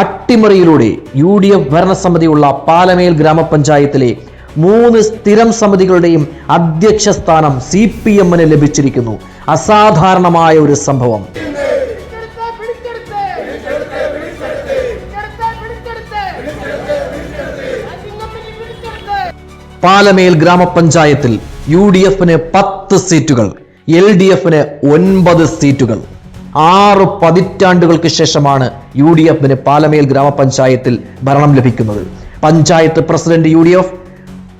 അട്ടിമറിയിലൂടെ U D F ഭരണസമിതിയുള്ള പാലമേൽ ഗ്രാമപഞ്ചായത്തിലെ മൂന്ന് സ്ഥിരം സമിതികളുടെയും അധ്യക്ഷ സ്ഥാനം സി പി എമ്മിന് ലഭിച്ചിരിക്കുന്നു. അസാധാരണമായ ഒരു സംഭവം. പാലമേൽ ഗ്രാമപഞ്ചായത്തിൽ യു ഡി എഫിന് പത്ത് സീറ്റുകൾ എൽ ഡി എഫിന് ഒൻപത് സീറ്റുകൾ. ആറ് പതിറ്റാണ്ടുകൾക്ക് ശേഷമാണ് യു ഡി എഫിന് പാലമേൽ ഗ്രാമപഞ്ചായത്തിൽ ഭരണം ലഭിക്കുന്നത്. Panchayat president U D F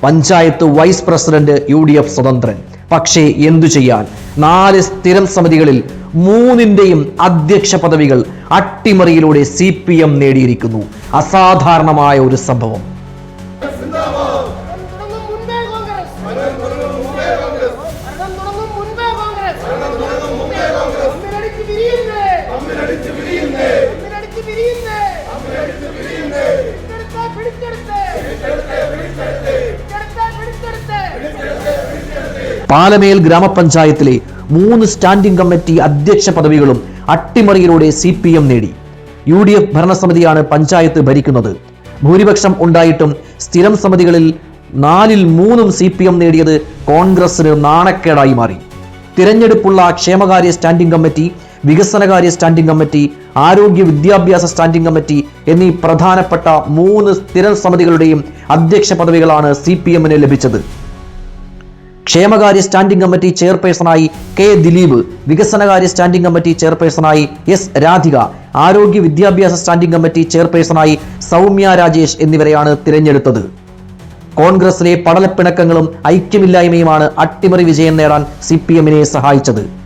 panchayat vice president U D F സ്വതന്ത്രൻ. പക്ഷേ എന്തു ചെയ്യാൻ? നാല് സ്ഥിരം സമിതികളിൽ മൂന്നിന്റെയും അധ്യക്ഷ പദവികൾ അട്ടിമറിയിലൂടെ സി പി എം നേടിയിരിക്കുന്നു. അസാധാരണമായ ഒരു സംഭവം. പാലമേൽ ഗ്രാമപഞ്ചായത്തിലെ മൂന്ന് സ്റ്റാൻഡിംഗ് കമ്മിറ്റി അധ്യക്ഷ പദവികളും അട്ടിമറിയിലൂടെ സി പി എം നേടി. യു ഡി എഫ് ഭരണസമിതിയാണ് പഞ്ചായത്ത് ഭരിക്കുന്നത്. ഭൂരിപക്ഷം ഉണ്ടായിട്ടും സ്ഥിരം സമിതികളിൽ നാലിൽ മൂന്നും സി പി എം നേടിയത് കോൺഗ്രസിന് നാണക്കേടായി മാറി. തിരഞ്ഞെടുപ്പുള്ള ക്ഷേമകാര്യ സ്റ്റാൻഡിംഗ് കമ്മിറ്റി വികസനകാര്യ സ്റ്റാൻഡിംഗ് കമ്മിറ്റി ആരോഗ്യ വിദ്യാഭ്യാസ സ്റ്റാൻഡിംഗ് കമ്മിറ്റി എന്നീ പ്രധാനപ്പെട്ട മൂന്ന് സ്ഥിരം സമിതികളുടെയും അധ്യക്ഷ പദവികളാണ് സി പി എമ്മിന് ലഭിച്ചത്. ക്ഷേമകാര്യ സ്റ്റാൻഡിംഗ് കമ്മിറ്റി ചെയർപേഴ്സണായി കെ ദിലീപ് വികസനകാര്യ സ്റ്റാൻഡിംഗ് കമ്മിറ്റി ചെയർപേഴ്സണായി എസ് രാധിക ആരോഗ്യ വിദ്യാഭ്യാസ സ്റ്റാൻഡിംഗ് കമ്മിറ്റി ചെയർപേഴ്സണായി സൗമ്യ രാജേഷ് എന്നിവരെയാണ് തിരഞ്ഞെടുത്തത്. കോൺഗ്രസിലെ പടലപ്പിണക്കങ്ങളും ഐക്യമില്ലായ്മയുമാണ് അട്ടിമറി വിജയം നേടാൻ സി സഹായിച്ചത്.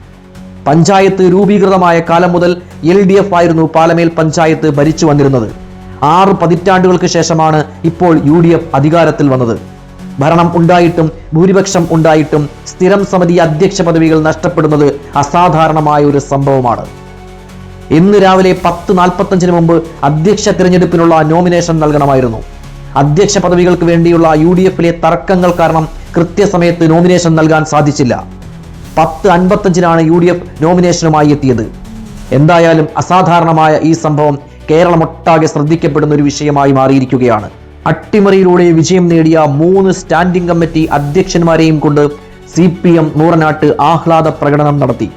പഞ്ചായത്ത് രൂപീകൃതമായ കാലം മുതൽ എൽ ഡി എഫ് ആയിരുന്നു പാലമേൽ പഞ്ചായത്ത് ഭരിച്ചു വന്നിരുന്നത്. ആറ് പതിറ്റാണ്ടുകൾക്ക് ശേഷമാണ് ഇപ്പോൾ യു ഡി എഫ് അധികാരത്തിൽ വന്നത്. ഭരണം ഉണ്ടായിട്ടും ഭൂരിപക്ഷം ഉണ്ടായിട്ടും സ്ഥിരം സമിതി അധ്യക്ഷ പദവികൾ നഷ്ടപ്പെടുന്നത് അസാധാരണമായ ഒരു സംഭവമാണ്. ഇന്ന് രാവിലെ പത്ത് നാൽപ്പത്തഞ്ചിന് മുമ്പ് അധ്യക്ഷ തിരഞ്ഞെടുപ്പിനുള്ള നോമിനേഷൻ നൽകണമായിരുന്നു. അധ്യക്ഷ പദവികൾക്ക് വേണ്ടിയുള്ള യു ഡി എഫിലെ തർക്കങ്ങൾ കാരണം കൃത്യസമയത്ത് നോമിനേഷൻ നൽകാൻ സാധിച്ചില്ല. പത്ത് അൻപത്തഞ്ചിനാണ് യു ഡി എഫ് നോമിനേഷനുമായി എത്തിയത്. എന്തായാലും അസാധാരണമായ ഈ സംഭവം കേരളമൊട്ടാകെ ശ്രദ്ധിക്കപ്പെടുന്ന ഒരു വിഷയമായി മാറിയിരിക്കുകയാണ്. അട്ടിമറിയിലൂടെ വിജയം നേടിയ മൂന്ന് സ്റ്റാൻഡിംഗ് കമ്മിറ്റി അധ്യക്ഷന്മാരെയും കൊണ്ട് സി പി എം നൂറനാട്ട് ആഹ്ലാദ പ്രകടനം നടത്തി.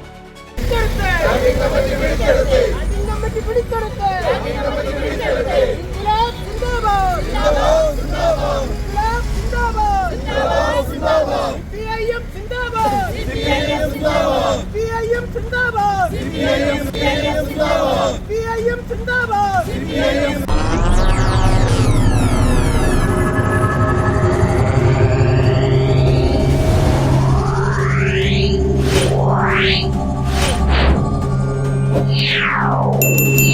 승답원 CPIM CPIM 승답원 CPIM 승답원 CPIM Meow.